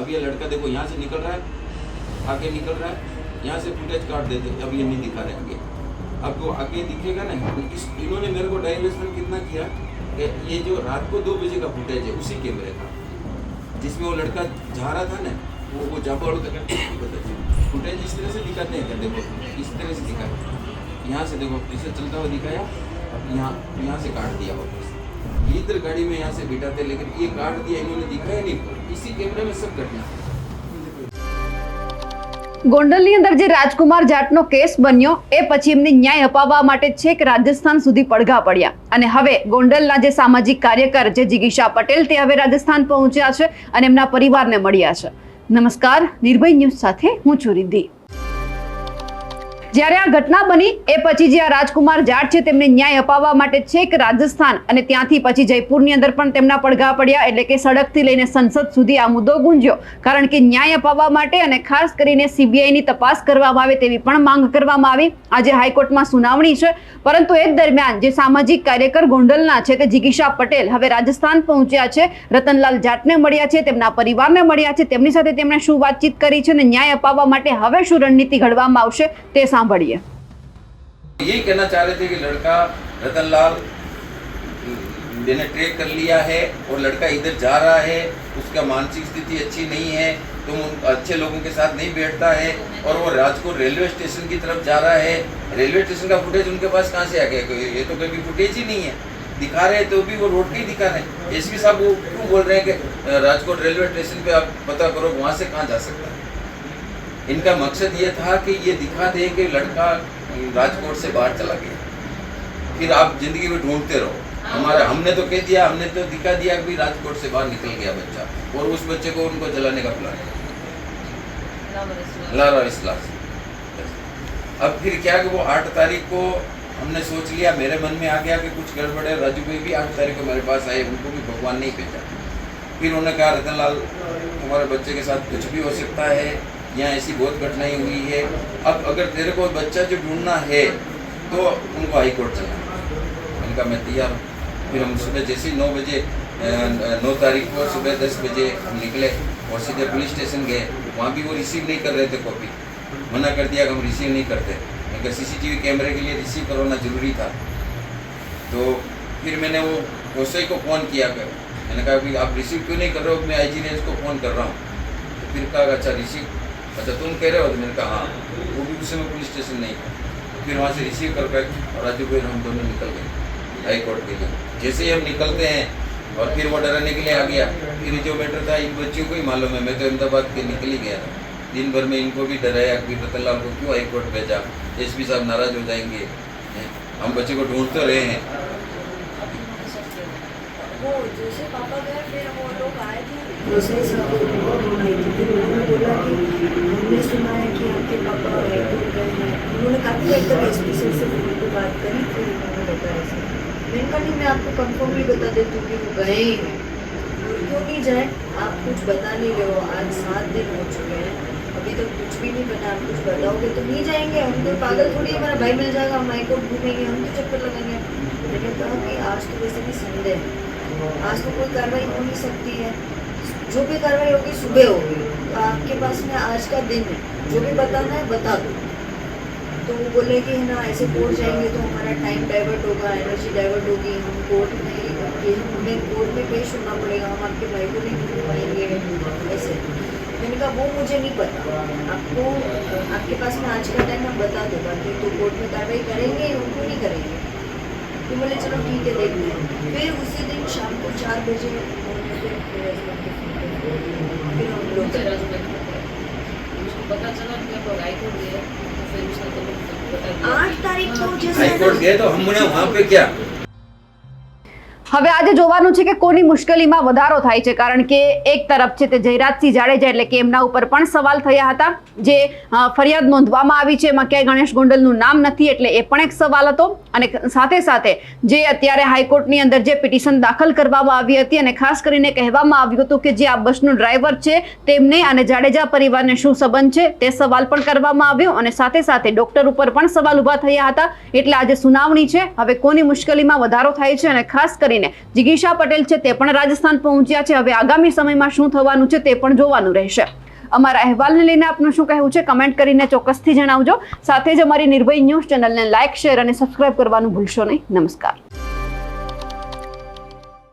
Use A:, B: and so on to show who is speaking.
A: अब ये लड़का देखो यहाँ से निकल रहा है, आगे निकल रहा है, यहाँ से फुटेज काट देते अब ये नहीं दिखा रहे आगे। अब वो आगे दिखेगा ना इस इन्होंने मेरे को डाइवर्सन कितना किया कि ये जो रात को दो बजे का फुटेज है, उसी कैमरे का। जिसमें वो लड़का जा रहा था ना, वो वो जाबड़ फुटेज इस तरह से दिखाते हैं, देखो, इस तरह से दिखाया यहाँ से देखो, इसे चलता हुआ दिखाया यहाँ यहाँ से काट दिया वापस। इधर गाड़ी में यहाँ से बिठाते लेकिन ये काट दिया, इन्होंने दिखाया नहीं। इसी કેમેરામેન સબકટના
B: ગોંડલની અંદર જે રાજકુમાર જાટનો કેસ બન્યો, એ પછી એમને ન્યાય અપાવવા માટે છેક રાજસ્થાન સુધી પડઘા પડ્યા. અને હવે ગોંડલના જે સામાજિક કાર્યકર જે જિગીશા પટેલ, તે હવે રાજસ્થાન પહોંચ્યા છે અને એમના પરિવારને મળ્યા છે. નમસ્કાર, નિર્ભય ન્યૂઝ સાથે હું છું રિદ્ધિ. જ્યારે આ ઘટના બની, એ પછી જે આ રાજકુમાર જાટ છે, તેમને ન્યાય અપાવવા માટે છેક રાજસ્થાન અને ત્યાંથી પછી જયપુરની અંદર પણ તેમના પડઘા પડ્યા, એટલે કે સડકથી લઈને સંસદ સુધી આ મુદ્દો ગુંજ્યો. કારણ કે ન્યાય અપાવવા માટે અને ખાસ કરીને સીબીઆઈની તપાસ કરવામાં આવે તેવી પણ માંગ કરવામાં આવી. આજે હાઈકોર્ટમાં સુનાવણી છે. પરંતુ એ દરમિયાન જે સામાજિક કાર્યકર ગોંડલના છે તે જિગીશા પટેલ હવે રાજસ્થાન પહોંચ્યા છે, રતનલાલ જાટને મળ્યા છે, તેમના પરિવારને મળ્યા છે, તેમની સાથે તેમણે શું વાતચીત કરી છે અને ન્યાય અપાવવા માટે હવે શું રણનીતિ ઘડવામાં આવશે તે સાંભળીએ
A: यही कहना चाह रहे थे कि लड़का रतनलाल मैंने ट्रेक कर लिया है और लड़का इधर जा रहा है उसका मानसिक स्थिति अच्छी नहीं है तो वो अच्छे लोगों के साथ नहीं बैठता है और वो राजकोट रेलवे स्टेशन की तरफ जा रहा है रेलवे स्टेशन का फुटेज उनके पास कहाँ से आ गया कोई- ये तो कभी फुटेज ही नहीं है दिखा रहे हैं तो भी वो रोड के ही दिखा रहे हैं एस साहब वो क्यों बोल रहे हैं कि अ, राजकोट रेलवे स्टेशन पे आप पता करो वहाँ से कहाँ जा सकता है इनका मकसद ये था कि ये दिखा दे कि लड़का राजकोट से बाहर चला गया। फिर आप ज़िंदगी में ढूंढते रहो। हमारा हमने तो कह दिया हमने तो दिखा दिया कि राजकोट से बाहर निकल गया बच्चा और उस बच्चे को उनको जलाने का प्लान लारा इस्लाम। अब फिर क्या कि वो आठ तारीख को हमने सोच लिया मेरे मन में आ गया कि कुछ गड़बड़ है राजू भाई भी आठ तारीख को मेरे पास आए उनको भी भगवान नहीं भेजा। फिर उन्होंने कहा रतनलाल तुम्हारे बच्चे के साथ कुछ भी हो सकता है यहाँ ऐसी बहुत घटनाएँ हुई है। अब अगर तेरे को बच्चा जो ढूंढना है तो उनको हाई कोर्ट चलना। मैंने कहा मैं तैयार हूँ। फिर हम सुबह जैसे ही नौ बजे नौ तारीख को सुबह दस बजे हम निकले और सीधे पुलिस स्टेशन गए। वहाँ भी वो रिसीव नहीं कर रहे थे कॉपी मना कर दिया कि हम रिसीव नहीं करते। कहा सीसीटीवी कैमरे के लिए रिसीव करवाना ज़रूरी था। तो फिर मैंने वो ओसई को फ़ोन किया कर मैंने कहा कि आप रिसीव क्यों नहीं कर रहे हो? मैं आई जी को फ़ोन कर रहा हूँ। तो फिर कहा अच्छा रिसीव अच्छा तुम कह रहे हो तो मैंने कहा हाँ वो भी उस समय पुलिस स्टेशन नहीं था। फिर वहाँ से रिसीव कर कर और राजू भाई हम दोनों निकल गए हाई कोर्ट के लिए। जैसे ही हम निकलते हैं और फिर वो डराने के लिए आ गया फिर जो मैटर था इन बच्चों को ही मालूम है। मैं तो अहमदाबाद के निकल ही गया था। दिन भर में इनको भी डराया कि रतनलाल को क्यों हाई कोर्ट भेजा? एस पी साहब नाराज़ हो जाएँगे। हम बच्चे को ढूंढ तो रहे हैं।
C: वो जैसे पापा गए फिर वो लोग आए थे। हमने सुना है कि आपके पापा गए हैं। उन्होंने काफ़ी देर तक एस पी से फ़ोन पर बात करी, फिर उन्होंने बताया ऐसा मैंने कहा, नहीं, मैं आपको कंफर्म भी बता देती हूँ कि वो गए ही हैं। क्यों नहीं जाए? आप कुछ बता नहीं रहे हो। आज सात दिन हो चुके हैं। अभी तक कुछ भी नहीं बना। आप कुछ बताओगे तो नहीं जाएँगे। हम तो पागल थोड़ी हमारा भाई मिल जाएगा। हम हाईकोर्ट घूमेंगे। हम तो चक्कर लगाएँगे। मैंने कहा कि आज तो वैसे भी संडे है। आज तो कोई कार्रवाई हो नहीं सकती है। जो भी कार्रवाई होगी, सुबह होगी। तो आपके पास में आज का दिन है। जो भी बताना है, बता दो। तो वो बोले कि है ना, ऐसे कोर्ट जाएँगे तो हमारा टाइम डाइवर्ट होगा एनर्जी डाइवर्ट होगी, हम कोर्ट में हमें कोर्ट में पेश होना पड़ेगा, हम आपके भाई को नहीं ढूंढ पाएँगे। ऐसे। मैंने कहा, वो मुझे नहीं पता। आपको, आपके पास में आज का टाइम हम बता दो बाकी तो कोर्ट में कार्रवाई करेंगे उनको नहीं करेंगे? तो बोले, चलो ठीक है, देखते हैं। फिर उसी दिन शाम को चार बजे उन्होंने फिर मेरे husband को phone किया। फिर हम लोग
D: उसको पता चला कि आप हाईकोर्ट गए तो फिर उसने तो बता दिया
C: आठ तारीख को जैसे
A: हाई कोर्ट गए तो हमने वहाँ पे क्या
B: હવે આજે જોવાનું છે કે કોની મુશ્કેલીમાં વધારો થાય છે, કારણ કે એક તરફ છે તે જયરાજસિંહ જાડેજા એટલે કે એમના ઉપર પણ સવાલ થયા હતા, જે ફરિયાદ નોંધવામાં આવી છે, એમાં ક્યાંય ગણેશ ગોંડલનું નામ નથી એટલે એ પણ એક સવાલ હતો. અને સાથે સાથે જે અત્યારે હાઈકોર્ટની અંદર જે પિટિશન દાખલ કરવામાં આવી હતી અને ખાસ કરીને કહેવામાં આવ્યું હતું કે જે આ બસનું ડ્રાઈવર છે તેમને અને જાડેજા પરિવારને શું સંબંધ છે તે સવાલ પણ કરવામાં આવ્યો અને સાથે સાથે ડોક્ટર ઉપર પણ સવાલ ઊભા થયા હતા. એટલે આજે સુનાવણી છે, હવે કોની મુશ્કેલીમાં વધારો થાય છે અને ખાસ કરીને લઈને જિગીશા પટેલ છે તે પણ રાજસ્થાન પહોંચ્યા છે. હવે આગામી સમયમાં શું થવાનું છે તે પણ જોવાનું રહેશે. અમારા અહેવાલને લઈને આપનું શું કહેવું છે કમેન્ટ કરીને ચોક્કસથી જણાવજો. સાથે જ અમારી નિર્ભય ન્યૂઝ ચેનલને લાઇક, શેર અને સબસ્ક્રાઇબ કરવાનું ભૂલશો નહીં. નમસ્કાર.